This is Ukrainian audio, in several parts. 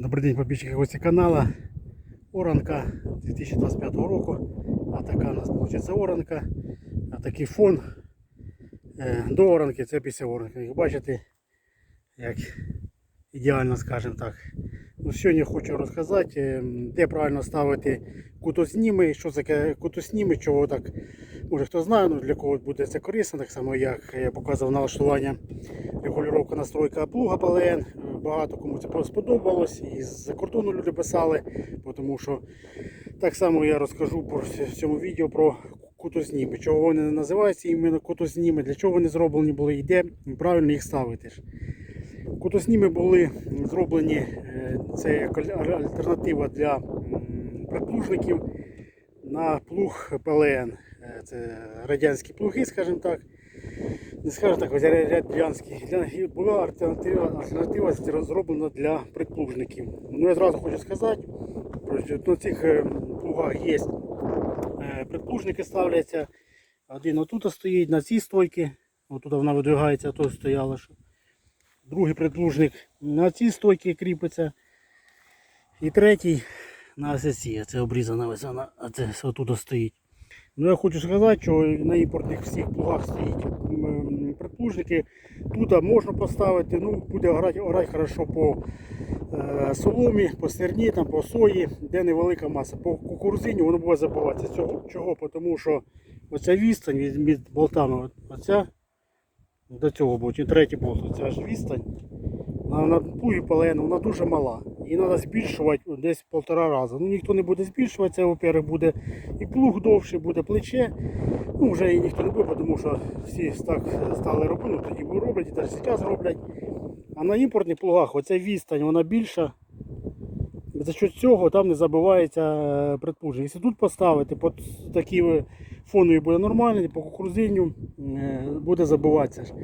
Добрий день, підписчики гості каналу. Оранка 2025 року. А така у нас виходить оранка. А такий фон е, до оранки, це після оранки. Як бачите, як ідеально, скажімо так. Ну, сьогодні хочу розказати, е, де правильно ставити кутозніми, що таке кутозніми, чого так, може хто знає, ну для кого буде це корисно, так само як я показував налаштування регулювання настройка плуга ПЛН. Багато кому це сподобалось. І з-за кордону люди писали, тому що так само я розкажу про в цьому відео про кутозніми. Чого вони називаються іменно кутозніми, для чого вони зроблені були і де правильно їх ставити. Кутозніми були зроблені, е, це альтернатива для приплужників на плуг ПЛН. Е, Це радянські плуги, скажімо так. Не скажу так, радянські. Для, була альтернатива, альтернатива зроблена для приплужників. Ну я зразу хочу сказати, що на цих е, плугах є е, приплужники ставляться. Один отут стоїть на цій стойці, отут вона видвигається, а то стояла. Що. Другий приплужник на цій стойці кріпиться. І третій на осесі. Це обрізана ось вона, а це отут стоїть. Ну я хочу сказати, що на імпортних всіх плугах стоїть м, приплужники. Тут можна поставити, ну буде орати, орати хорошо по е, соломі, по стерні, там, по сої, де невелика маса. По кукурузині воно буде забуватися. Цього, чого? Тому що оця відстань від, від болтами, от- оця до цього болту, третій болт, оця ж відстань. На, на плугі полено, вона дуже мала. Її треба збільшувати десь полтора рази. Ну ніхто не буде збільшувати, це, во-первых, буде і плуг довше, буде плече. Ну вже і ніхто не буде, тому що всі так стали робити, ну, тоді роблять, і навіть зараз роблять. А на імпортних плугах оця відстань вона більша. За що цього там не забивається е. Якщо тут поставити, по такі фонові буде нормально, по кукурузиню е, буде забиватися.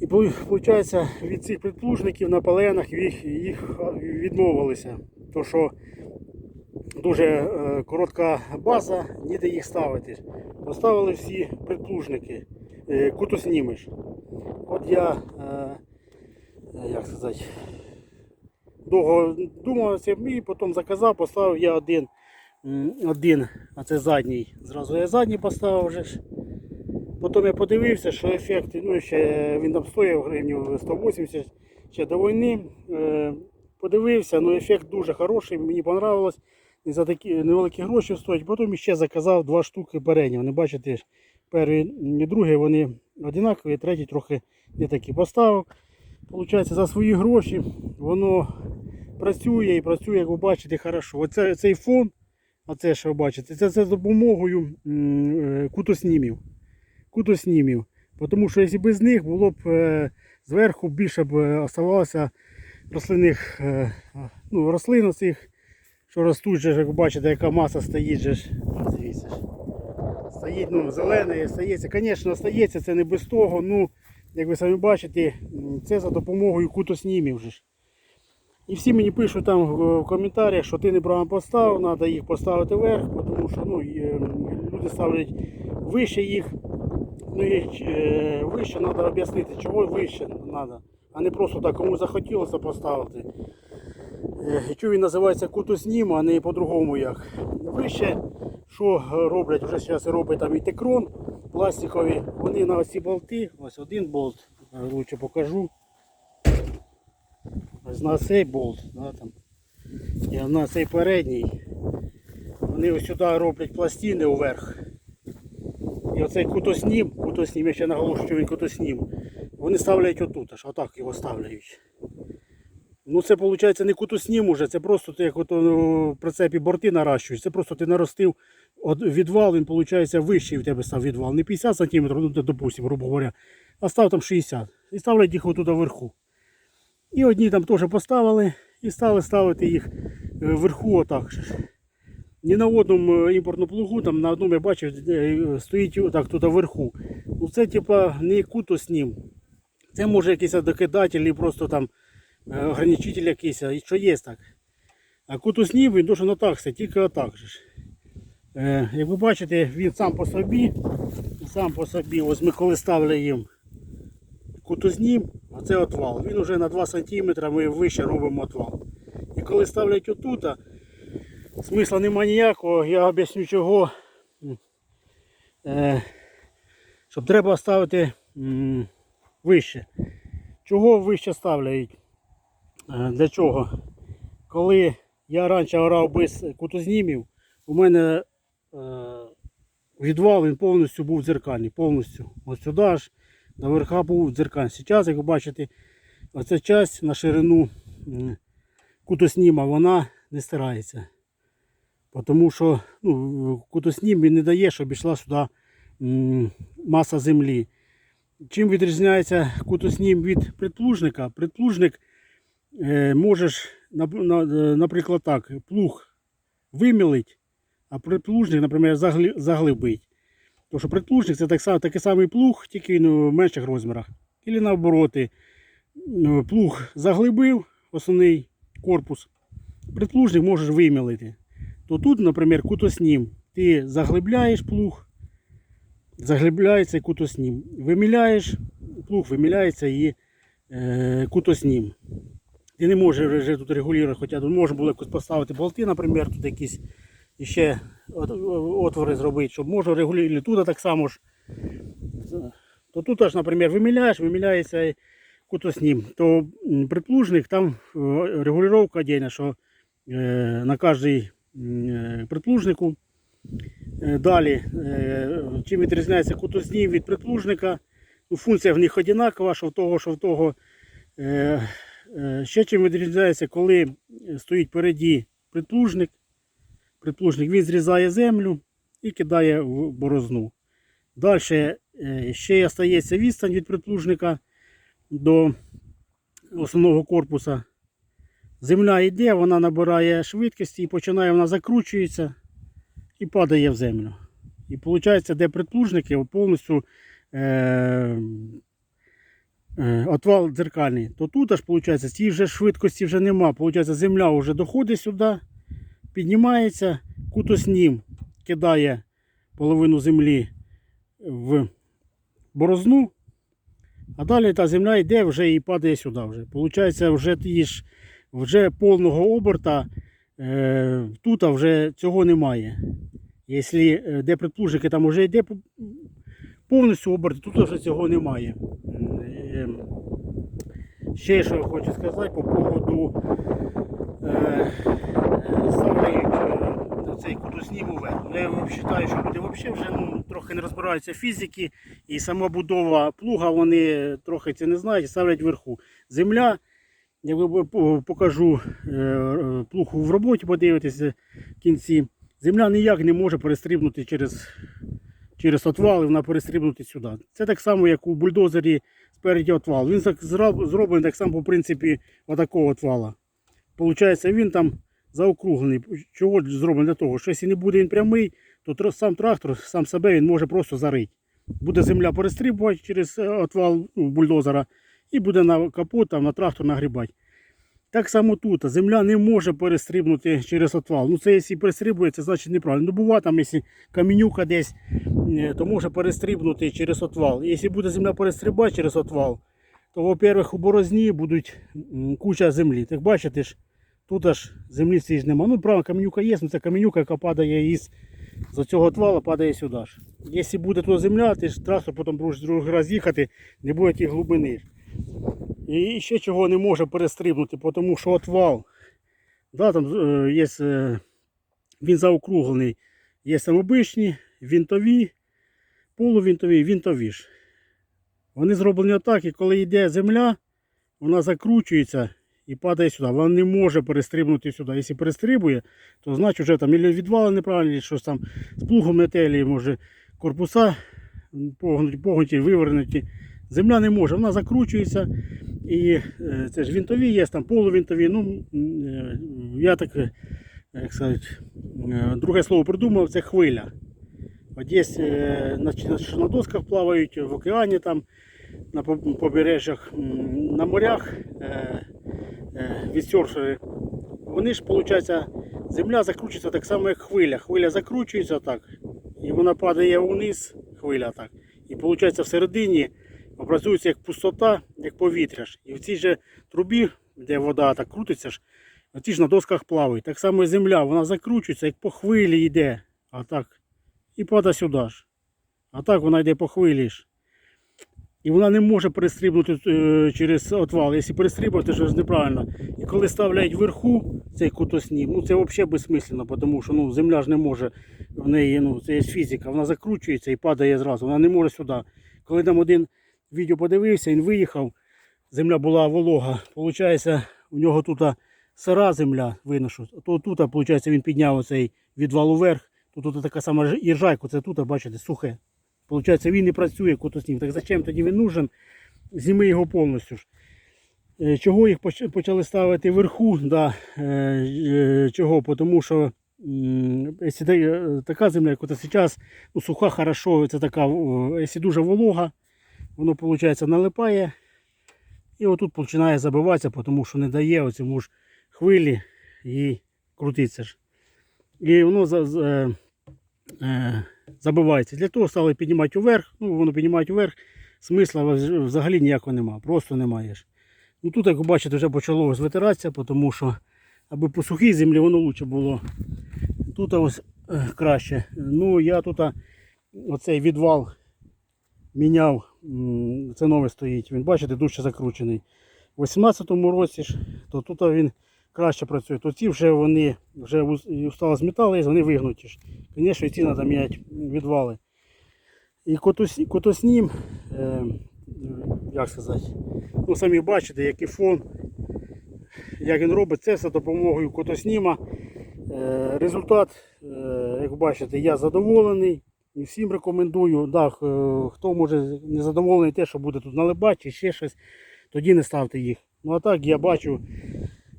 І виходить, від цих предплужників на паленах їх, їх відмовилися. То що дуже е, коротка база, ніде їх ставити. Поставили всі предплужники, е, кутоснімиш. От я, е, як сказати, довго думав цим і потім заказав, поставив я один, один, а це задній. Зразу я задній поставив вже. Потім я подивився, що ефект, ну ще він там стояв гривнів 180 ще до війни. Е, подивився, ну ефект дуже хороший, мені понравилось. І за такі невеликі гроші стоять. Потім ще заказав два штуки передні. Вони бачите, перший і другий вони однакові, третій трохи не такі поставив. Получається, за свої гроші воно працює і працює, як ви бачите, хорошо. Оце, цей фон, а це що ви бачите, це, це з допомогою е, кутоснімів кутоснімів. Тому що якщо без них було б е, зверху більше б е, оставалося рослинних е, ну, рослин цих, що ростуть, як бачите, яка маса стоїть. Же. Стоїть ну, зелений, стається. Звісно, стається, це не без того. Ну, як ви самі бачите, це за допомогою кутоснімів. Же. І всі мені пишуть там в коментарях, що ти неправильно поставив, треба їх поставити вверх, тому що ну, люди ставлять вище їх. Ну і е, вище треба об'яснити, чого вище треба, а не просто так кому захотілося поставити. Е, І чому він називається кутоснім, а не по-другому як. Вище, що роблять, вже зараз робить там і текрон пластикові, вони на оці болти, ось один болт, лучше покажу. Ось на цей болт, да, там, і на цей передній. Вони ось сюди роблять пластини вверх. І оцей кутоснім, кутоснім, я ще наголошую, що він кутоснім. Вони ставлять отут, аж отак його ставляють. Ну це виходить не кутоснім уже, це просто ти як в прицепі борти наращуєш. Це просто ти наростив відвал, він виходить вищий в тебе став відвал. Не 50 см, ну допустимо, грубо говоря, а став там 60 І ставлять їх отут вверху. І одні там теж поставили і стали ставити їх е, вверху отак. Ні на одному е, імпортному плугу, там на одному я бачив, е, стоїть отак тут вверху. Ну це типа не кутоснім. Це може якийсь докидатель і просто там е, ограничитель якийсь, і що є так. А кутоснім він дуже на так, тільки отак же. ж. Е, як ви бачите, він сам по собі, сам по собі, ось ми коли ставили їм кутознім, оце отвал. Він вже на 2 см ми вище робимо отвал. коли ставлять отут, смисла нема ніякого, я об'ясню чого. Е, щоб треба ставити вище. Чого вище ставляють? Е, Для чого? Коли я раніше орав без кутознімів, у мене е, відвал він повністю був дзеркальний, повністю. Ось сюди аж до верха був дзеркальний. Зараз, як ви бачите, оця часть на ширину кутосніма, вона не стирається. Тому що ну, кутоснім він не дає, щоб йшла сюди маса землі. Чим відрізняється кутоснім від предплужника? Предплужник е, можеш, е, наприклад, так, плуг вимілить, а предплужник, наприклад, загли, заглибить. Тому що предплужник це так, такий самий плуг, тільки ну, в менших розмірах. Ілі наоборот, ну, плуг заглибив основний корпус, предплужник можеш вимілити. То тут, наприклад, кутоснім. Ти заглибляєш плуг, заглибляється кутоснім. Виміляєш, плуг виміляється і е, кутоснім. Ти не можеш вже тут регулювати, хоча тут можна було якось поставити болти, наприклад, тут якісь ще отвори зробити, щоб можна регулювати. Тут так само ж. То тут аж, наприклад, виміляєш, виміляється кутоснім. То м, предплужник там е, регулювання отдельно, що е, на кожній е, предплужнику. Е, Далі, е, чим відрізняється кутоснім від предплужника. Ну, функція в них одинакова, що в того, що в того. Ще чим відрізняється, коли стоїть переді предплужник. Предплужник він зрізає землю і кидає в борозну. Далі ще остається відстань від предплужника до основного корпуса. Земля йде, вона набирає швидкості і починає вона закручується і падає в землю. І виходить, де предплужники повністю е, е, отвал дзеркальний, то тут аж виходить, цієї вже швидкості вже нема. Получається, земля вже доходить сюди, піднімається, кутоснім кидає половину землі в борозну, а далі та земля йде вже і падає сюди. Вже. Получається, вже, ті ж, вже повного оберта е, тут вже цього немає. Якщо е, де предплужники там вже йде повністю оберт, тут вже цього немає. Е, Ще що я хочу сказати по поводу е, е, е, цей. Ну, Я вважаю, що люди взагалі вже ну, трохи не розбираються в фізиці і сама будова плуга, вони трохи це не знають ставлять вверху. Земля, я вам покажу е, е, в роботі, подивитися в кінці. Земля ніяк не може перестрибнути через, через отвал, і вона перестрибнути сюди. Це так само, як у бульдозері спереді отвал. Він зроблений так само по принципі отакого отвала. Получається, він там заокруглений. Чого зроблений для того? Що якщо не буде він прямий, то сам трактор сам себе він може просто зарити. Буде земля перестрибувати через е, отвал ну, бульдозера і буде на капот, там, на трактор нагрібати. Так само тут. Земля не може перестрибнути через отвал. Ну це якщо перестрибує, це значить неправильно. Ну бува там, якщо камінюка десь, е, то може перестрибнути через отвал. Якщо буде земля перестрибати через отвал, то, во-первых, у борозні будуть куча землі. Так бачите ж, тут аж землі цієї ж нема. Ну, правда, каменюка є, але це каменюка, яка падає із з цього отвала, падає сюди ж. Якщо буде тут земля, ти ж трактор потім будеш другий раз їхати, не буде тієї глибини. І ще чого не може перестрибнути, тому що отвал, да, там е, є, е, він заокруглений, є там обичні, вінтові, полувінтові, вінтові ж. Вони зроблені отак, і коли йде земля, вона закручується і падає сюди. Вона не може перестрибнути сюди. Якщо перестрибує, то значить вже там відвали неправильні, щось там з плугом метелі, може корпуса погнуті, погнуті, вивернуті. Земля не може, вона закручується. І е, це ж вінтові є, там полувінтові. Ну, е, я так, е, як сказати, друге слово придумав, це хвиля. Е, на, досках плавають в океані, там, на побережжях, на морях відсерфери. Вони ж, виходить, земля закручується так само, як хвиля. Хвиля закручується так, і вона падає вниз, хвиля так. І виходить всередині образується як пустота, як повітря. І в цій же трубі, де вода так крутиться, ж, ті ж на досках плавають. Так само земля, вона закручується, як по хвилі йде. А так. І падає сюди ж. А так вона йде по хвилі ж. І вона не може перестрибнути е, через отвал. Якщо перестрибувати, то ж неправильно. І коли ставляють вверху цей кутоснім, ну це взагалі безсмислено, тому що ну, земля ж не може в неї, ну це є фізика, вона закручується і падає зразу. Вона не може сюди. Коли там один відео подивився, він виїхав, земля була волога. Получається, у нього тут сира земля, видно, то тут, виходить, він підняв цей відвал уверх. Тут, тут така сама іржайка, це тут, бачите, сухе. Получається, він не працює кутоснім. Так зачем тоді він нужен? Зніми його повністю ж. Е, Чого їх почали ставити вверху? Да, е, е, чого? Тому що якщо така земля, як от зараз, ну, суха, хорошо, це така, якщо дуже волога, воно виходить налипає. І отут починає забиватися, тому що не дає оцьому ж хвилі і крутиться ж. І воно за, за, е, е, забивається. Для того стали піднімати вверх. Ну, воно піднімають вверх. Смисла взагалі ніякого немає. Просто немає. ж. Ну, тут, як ви бачите, вже почало ось витиратися, тому що аби по сухій землі воно краще було. Тут ось е, краще. Ну, я тут оцей відвал міняв. Це нове стоїть. Він, бачите, дужче закручений. У 18-му році ж, то тут він краще працює. То ці вже вони вже ус- устало з металу, вони вигнуті ж. Звісно, ці треба міняти відвали. І котоснім, е, як сказати, ну самі бачите, який фон, як він робить це все допомогою котосніма. Е, результат, е, як бачите, я задоволений. І всім рекомендую. Да, е, хто може не задоволений те, що буде тут налибати чи ще щось, тоді не ставте їх. Ну а так я бачу,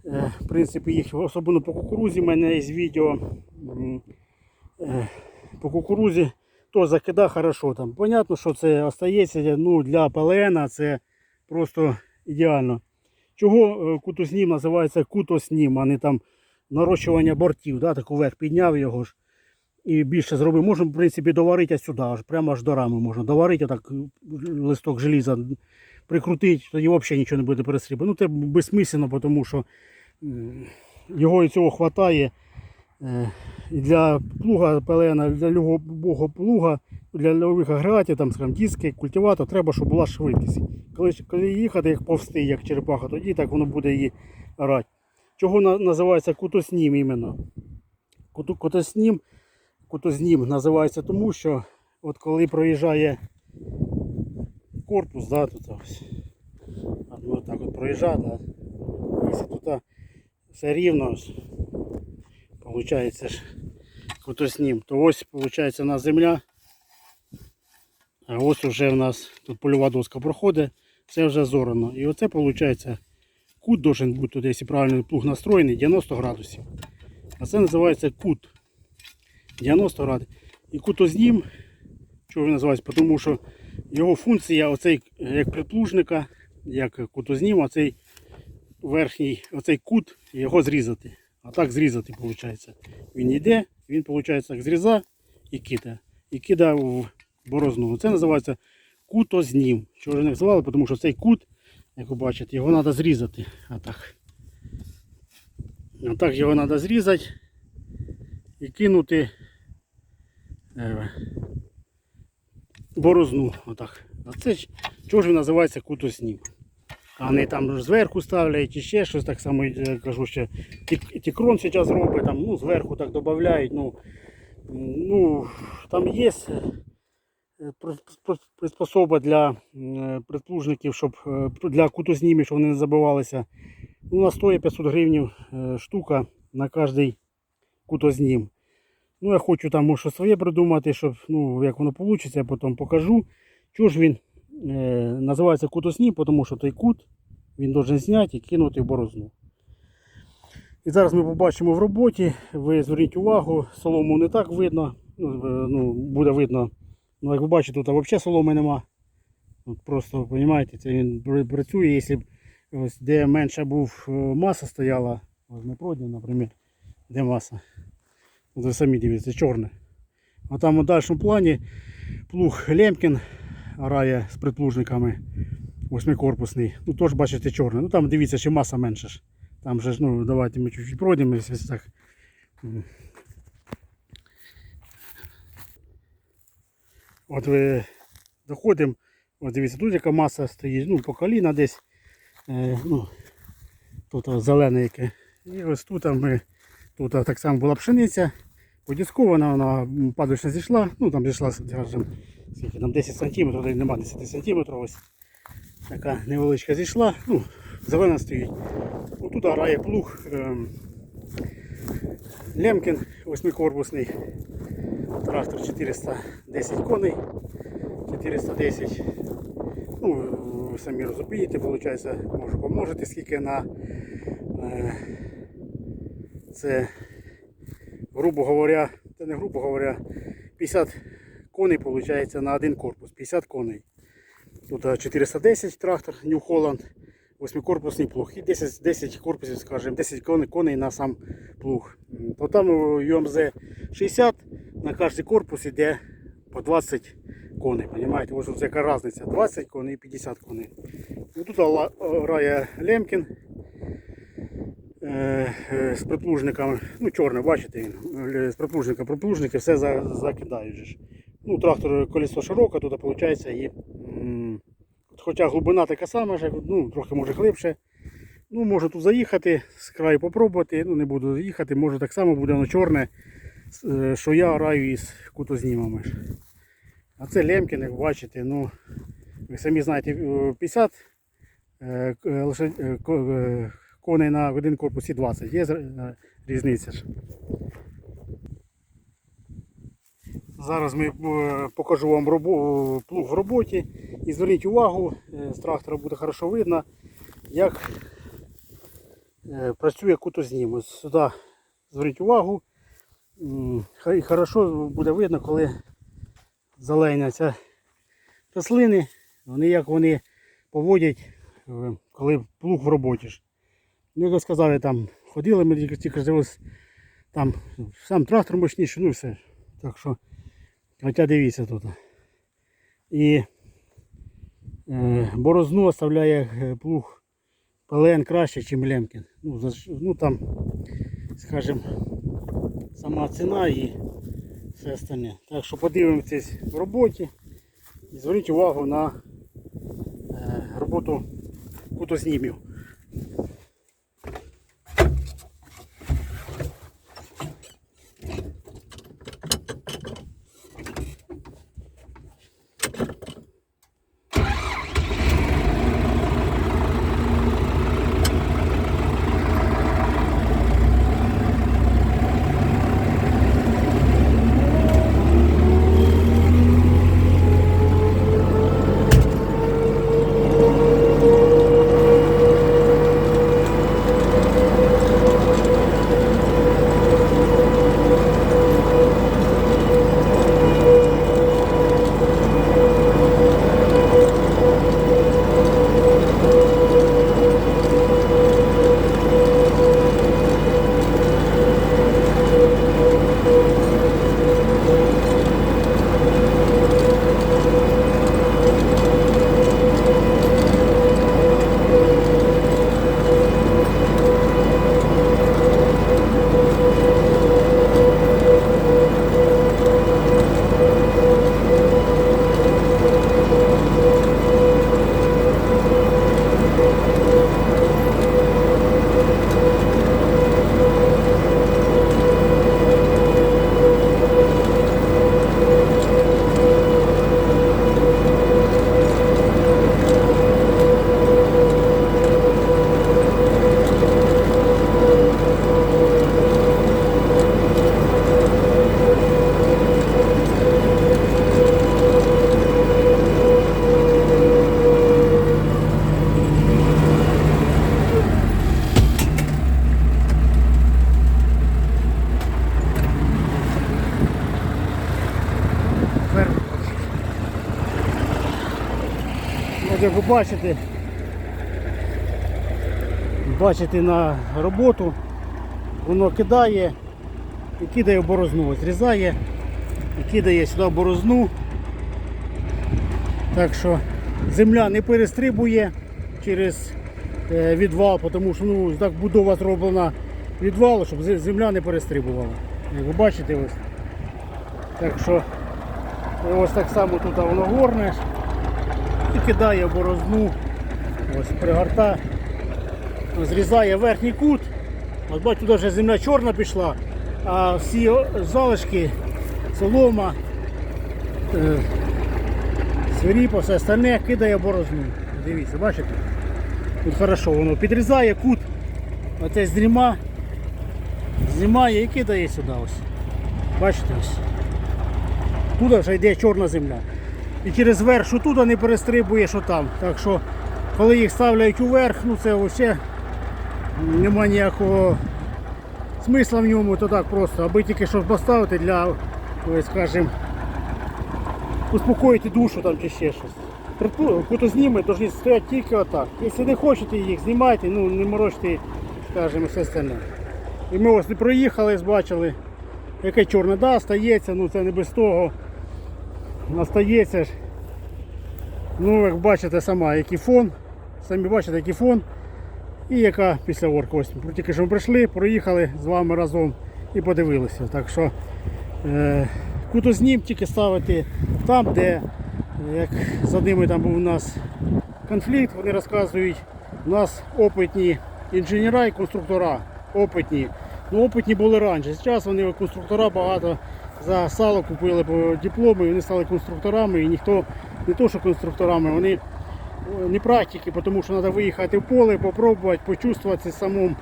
е, в принципі, їх особливо по кукурузі. в мене є відео е, по кукурузі. То закида хорошо там. Понятно, що це остається ну, для ПЛН, це просто ідеально. Чого кутоснім називається кутоснім, а не там нарощування бортів. Да? Так вверх підняв його ж і більше зробив. Можна, в принципі, доварити сюди, аж прямо аж до рами можна. Доварити так листок желіза, прикрутити, тоді взагалі нічого не буде перестрібати. Ну це безсмислено, тому що його і цього вистачає. Е, для плуга пелена, для любого плуга, для нових агрегатів, там, скажімо, диски, культиватор, треба, щоб була швидкість. Коли, коли їхати, як повсти, як черепаха, тоді так воно буде її орати. Чого на- називається кутоснім іменно? Кутоснім, кутознім називається тому, що от коли проїжджає корпус, да, тут ось, от, ну, так от проїжджає, да, якщо тут все рівно, Получається ж. То ось виходить у нас земля. А ось вже в нас тут польова доска проходить, це вже зорано. І оце виходить кут должен бути якщо правильно плуг настроєний, 90 градусів. А це називається кут. 90 градусів. І кутознім, чого він називається? Тому що його функція, оцей як приплужника, як кутознім, оцей верхній, оцей кут, його зрізати. А так зрізати, виходить. Він йде, він, виходить, так зрізав і кидає. І кидає в борозну. Це називається кутознім. Чого ж не називали, тому що цей кут, як ви бачите, його треба зрізати. А так. А так його треба зрізати і кинути борозну. Отак. Це ж- чого ж він називається кутоснім. А вони там зверху ставлять і ще щось так само, я кажу, тік- тікрон зараз робить, там, ну, зверху так додають. Ну, ну, там є е, при- при- приспособа для е, щоб е, для кутознімів, щоб вони не забивалися. Ну, вона стоїть 500 гривень штука на кожний кутознім. Ну, я хочу там може, своє придумати, щоб ну, як воно вийде, я потім покажу. Чого ж він е, називається кутоснім, тому що той кут він должен зняти і кинути в борозну. І зараз ми побачимо в роботі. Ви зверніть увагу, солому не так видно. Ну, ну, буде видно. Ну, як ви бачите, тут взагалі соломи нема. От просто, розумієте, це він працює, якщо б ось де менше був е, маса стояла, ось на проді, наприклад, де маса. Ви самі дивіться, чорне. А там у дальшому плані плуг Лемкін орає з предплужниками восьмикорпусний. Ну теж бачите чорний. Ну там дивіться, ще маса менше ж. Там же ну, давайте ми чуть-чуть пройдемо, якщо так. От ви доходимо, от дивіться, тут яка маса стоїть, ну, по коліна десь. Е, ну, тут зелене яке. І ось тут ми, тут так само була пшениця, подіскована, вона падочно зійшла, ну там зійшла, скажімо, скільки там 10 см, тут нема 10 см, ось така невеличка зійшла, ну, зелена стоїть. Отут грає плуг ем, Лемкін восьмикорпусний, трактор 410 коней, 410. Ну, ви самі розумієте, виходить, може поможете, скільки на е, це, грубо говоря, це не грубо говоря, 50 коней виходить на один корпус, 50 коней. Тут е, 410 трактор New Holland, восьмикорпусний плуг і 10, 10 корпусів, скажімо, 10 коней, коней на сам плуг. То там у UMZ 60, на кожний корпус йде по 20 коней. Понимаете? Ось ось яка різниця. 20 коней і 50 коней. Тут грає Лемкін з приплужниками. Ну, чорне, бачите він. е, З приплужника. Приплужники все закидають. Ну, трактор колесо широке, тут виходить і. Хоча глибина така сама, ну, трохи може глибше. Ну, можу тут заїхати, з краю попробувати, ну не буду їхати, може так само буде воно чорне, е, що я граю із кутознімами. А це Лемкін, як бачите, ну, ви самі знаєте, е, 50 е, е, лише, е, е, коней на один корпус і 20. Є е, різниця ж. Зараз ми е, покажу вам робо- плуг в роботі. І зверніть увагу, е, з трактора буде хорошо видно, як е, працює кутознім. Ось сюди зверніть увагу. І хорошо буде видно, коли заленяться рослини, вони як вони поводять, е, коли плуг в роботі. ж. Ну, як я там ходили, ми тільки ж там сам трактор мощніший, ну все. Так що, хоча дивіться тут. І е, борозну оставляє е, плуг ПЛН краще, ніж Лемкін. Ну, за, ну там, скажімо, сама ціна і все остальне. Так що подивимося в роботі і зверніть увагу на е, роботу кутознімів. От як ви бачите, бачите на роботу, воно кидає і кидає борозну. Ось Зрізає і кидає сюди борозну. Так що земля не перестрибує через е, відвал, тому що ну, так будова зроблена відвалу, щоб земля не перестрибувала. Як ви бачите ось. Так що ось так само тут воно горне кидає борозну, ось пригорта, зрізає верхній кут. От бачу, туди вже земля чорна пішла, а всі залишки, солома, е, свиріпа, все остальне кидає борозну. Дивіться, бачите? Тут хорошо, воно підрізає кут, оце знімає, знімає і кидає сюди ось. Бачите ось. Туди вже йде чорна земля. І через верх, що туди не перестрибує, що там. Так що, коли їх ставляють уверх, ну це взагалі нема ніякого смисла в ньому, то так просто, аби тільки щось поставити для, скажімо, успокоїти душу там чи ще щось. Приту- Куто зніми, повинні стояти тільки отак. Якщо не хочете їх, знімайте, ну не морочте, скажімо, все остальне. І ми ось не проїхали, бачили, яке чорне, да, стається, ну це не без того. Настається ж. Ну, як бачите сама, який фон. Самі бачите, який фон. І яка після орка. Ось тільки що ми прийшли, проїхали з вами разом і подивилися. Так що е, кутознім тільки ставити там, де як за ними там був у нас конфлікт, вони розказують, у нас опитні інженера і конструктора. Опитні. Ну, опитні були раніше. Зараз вони конструктора багато за сало купили дипломи, вони стали конструкторами і ніхто не то, що конструкторами, вони не практики, тому що треба виїхати в поле, попробувати, почувствувати самому,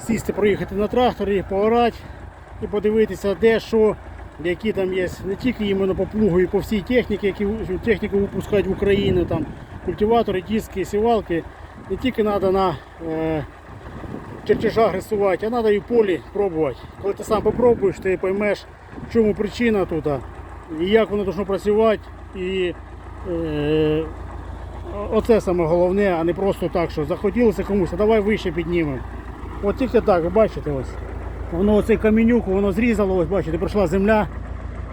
сісти, проїхати на тракторі, поорати і подивитися, де що, які там є, не тільки іменно по плугу і по всій техніці, які техніку випускають в Україну, там культиватори, диски, сівалки. Не тільки треба на е, чертежах рисувати, а треба і в полі пробувати. Коли ти сам попробуєш, ти поймеш, в чому причина тут, і як воно повинно працювати. І е, оце саме головне, а не просто так, що захотілося комусь, а давай вище піднімемо. От тільки так, бачите ось. Воно оцей камінюк, воно зрізало, ось бачите, пройшла земля.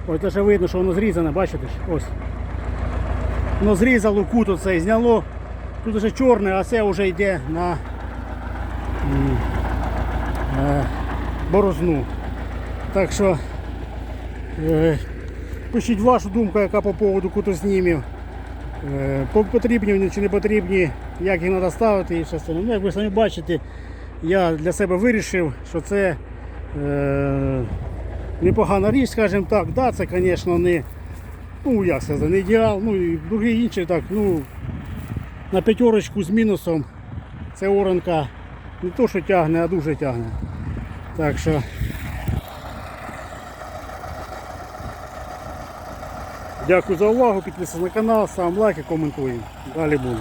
Ось ще видно, що воно зрізане, бачите? Ось. Воно зрізало кут оцей, зняло. Тут вже чорне, а це вже йде на е, борозну. Так що пишіть вашу думку, яка по поводу кутознімів. Е, Потрібні вони чи не потрібні, як їх треба ставити і все остальне. Ну, як ви самі бачите, я для себе вирішив, що це е, непогана річ, скажімо так. Да, це, звісно, не, ну, як сказати, не ідеал, ну і другі інші так, ну, на п'ятерочку з мінусом. Це оранка не то, що тягне, а дуже тягне. Так що. Дякую за увагу, підписуйтесь на канал, ставимо лайки, коментуємо. Далі буде.